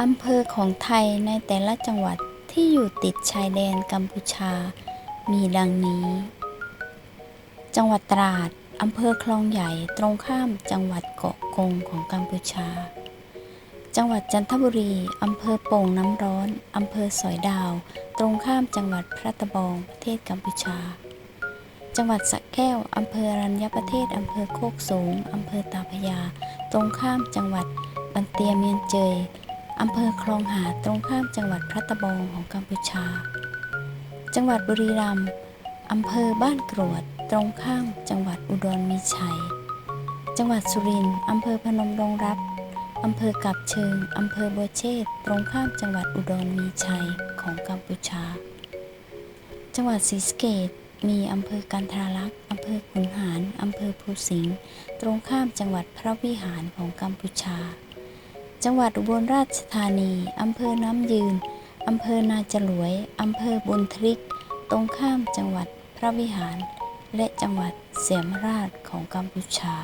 อำเภอของไทยในแต่ละจังหวัดที่อยู่ติดชายแดนกัมพูชา มีดังนี้ จังหวัดตราดอำเภอคลองใหญ่ตรงข้ามจังหวัดเกาะกงของกัมพูชา จังหวัดจันทบุรีอำเภอโป่งน้ำร้อนอำเภอสอยดาว ตรงข้ามจังหวัดพระตะบองประเทศกัมพูชา จังหวัดสระแก้วอำเภอรัญญประเทศอำเภอโคกสูงอำเภอตาพยา ตรงข้ามจังหวัด เตียเมียนเจยอำเภอคลองหาตรงข้ามจังหวัดพระตะบองของกัมพูชา จังหวัดบุรีรัมย์อำเภอบ้านกรวด ตรงข้ามจังหวัดอุดรมีชัย จังหวัดสุรินทร์อำเภอพนมดงรักอำเภอกับเชิงอำเภอบัวเชษตรงข้ามจังหวัดอุดรมีชัยของกัมพูชา จังหวัดศรีสะเกษมีอำเภอกันทาลักษ์อำเภอขุนหารอำเภอภูสิงห์ตรงข้ามจังหวัดพระวิหารของกัมพูชา จังหวัดอุบลราชธานี อำเภอน้ำยืน อำเภอนาจลวย อำเภอบุญทริก ตรงข้ามจังหวัดพระวิหาร และจังหวัดเสียมราชของกัมพูชา